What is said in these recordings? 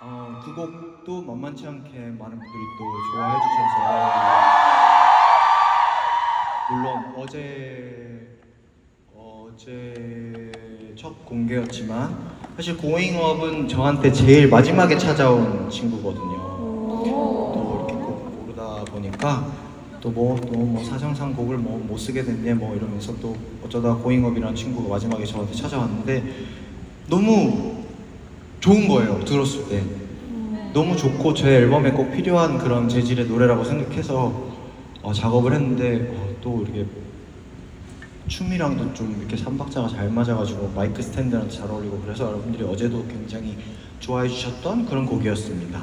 어, 그 곡도 만만치 않게 많은 분들이 또 좋아해 주셔서 물론 어제 어제 첫 공개였지만 사실 고잉업은 저한테 제일 마지막에 찾아온 친구거든요. 또 이렇게 꼭 모르다 보니까 또뭐 또 뭐 사정상 곡을 뭐 못 쓰게 됐네 뭐 이러면서 또 어쩌다 고잉업이라는 친구가 마지막에 저한테 찾아왔는데 너무 좋은 거예요 들었을 때 너무 좋고 제 앨범에 꼭 필요한 그런 재질의 노래라고 생각해서 어, 작업을 했는데 어, 또 이렇게 춤이랑도 좀 이렇게 삼박자가 잘 맞아가지고 마이크 스탠드랑 잘 어울리고 그래서 여러분들이 어제도 굉장히 좋아해 주셨던 그런 곡이었습니다.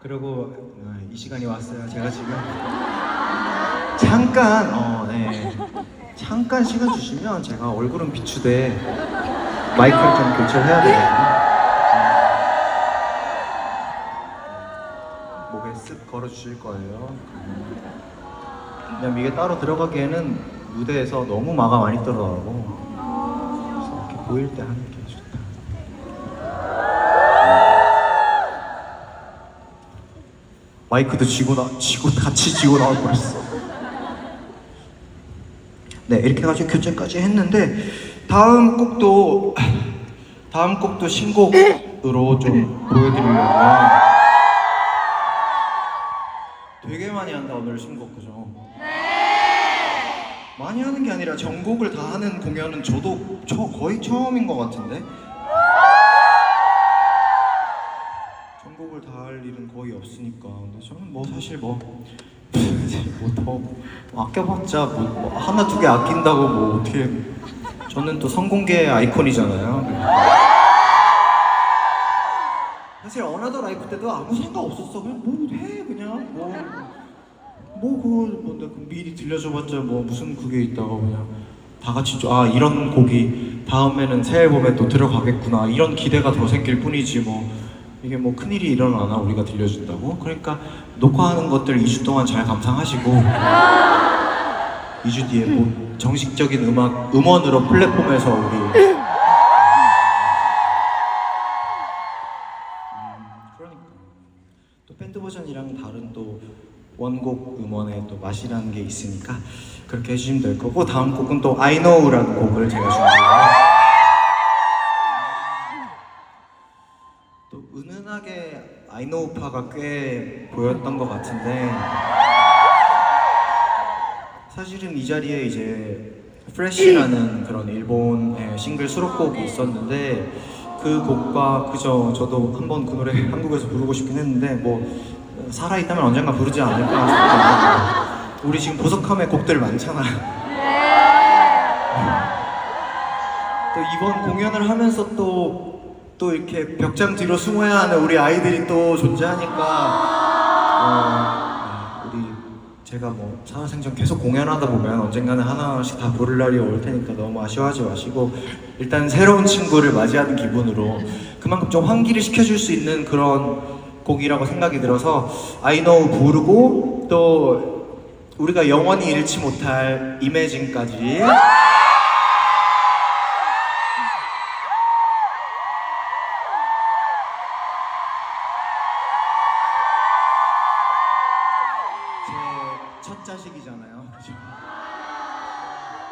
그리고 어, 이 시간이 왔어요. 제가 지금 잠깐 어, 네. 잠깐 시간 주시면 제가 얼굴은 비추되 마이크를 좀 교체를 해야 되거든요. 음. 목에 쓱 걸어 주실 거예요. 왜냐면 이게 따로 들어가기에는 무대에서 너무 마가 많이 떨어가고 이렇게 보일 때 하는 게 좋다. 마이크도 쥐고 나, 쥐고 같이 쥐고 나올 뻔했어. 네, 이렇게 해가지고 교체까지 했는데 다음 곡도 다음 곡도 신곡으로 좀 보여드리려면 되게 많이 한다 오늘 신곡 그죠? 많이 하는 게 아니라 전곡을 다 하는 공연은 저도 저 거의 처음인 것 같은데? 전곡을 다 할 일은 거의 없으니까. 근데 저는 뭐 사실 뭐뭐 더 아껴봤자 뭐, 뭐 하나 두 개 아낀다고 뭐 어떻게 저는 또 성공계 아이콘이잖아요. 사실 어나더 라이프 때도 아무 생각 없었어. 그냥 뭐 해 그냥 뭐. 뭐 그걸 뭐 내가 미리 들려줘봤자 뭐 무슨 그게 있다고 그냥 다 같이 좀, 아 이런 곡이 다음에는 새 앨범에 또 들어가겠구나 이런 기대가 더 생길 뿐이지 뭐 이게 뭐 큰일이 일어나나 우리가 들려준다고 그러니까 녹화하는 것들 2주 동안 잘 감상하시고 2주 뒤에 뭐 정식적인 음악 음원으로 플랫폼에서 우리 음, 그러니까 또 밴드 버전이랑 다른 또 원곡 음원의 또 맛이라는 게 있으니까 그렇게 해주시면 될 거고 다음 곡은 또 I Know라는 곡을 제가 준비해요. 또 은은하게 I Know파가 꽤 보였던 것 같은데 사실은 이 자리에 이제 프레쉬라는 그런 일본의 싱글 수록곡이 있었는데 그 곡과 그저 저도 한번 그 노래 한국에서 부르고 싶긴 했는데 뭐 살아있다면 언젠가 부르지 않을까 싶어요. 우리 지금 보석함의 곡들 많잖아요. 또 이번 공연을 하면서 또, 또 이렇게 벽장 뒤로 숨어야 하는 우리 아이들이 또 존재하니까, 어, 우리 제가 뭐 살아생전 계속 공연하다 보면 언젠가는 하나씩 다 부를 날이 올 테니까 너무 아쉬워하지 마시고, 일단 새로운 친구를 맞이하는 기분으로 그만큼 좀 환기를 시켜줄 수 있는 그런 곡이라고 생각이 들어서 know 부르고 또 우리가 영원히 잃지 못할 이매진까지 첫 자식이잖아요. 그죠?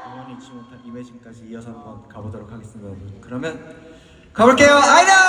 영원히 잊지 못할 이매진까지 이어서 한번 가보도록 하겠습니다. 그러면 가볼게요. Know!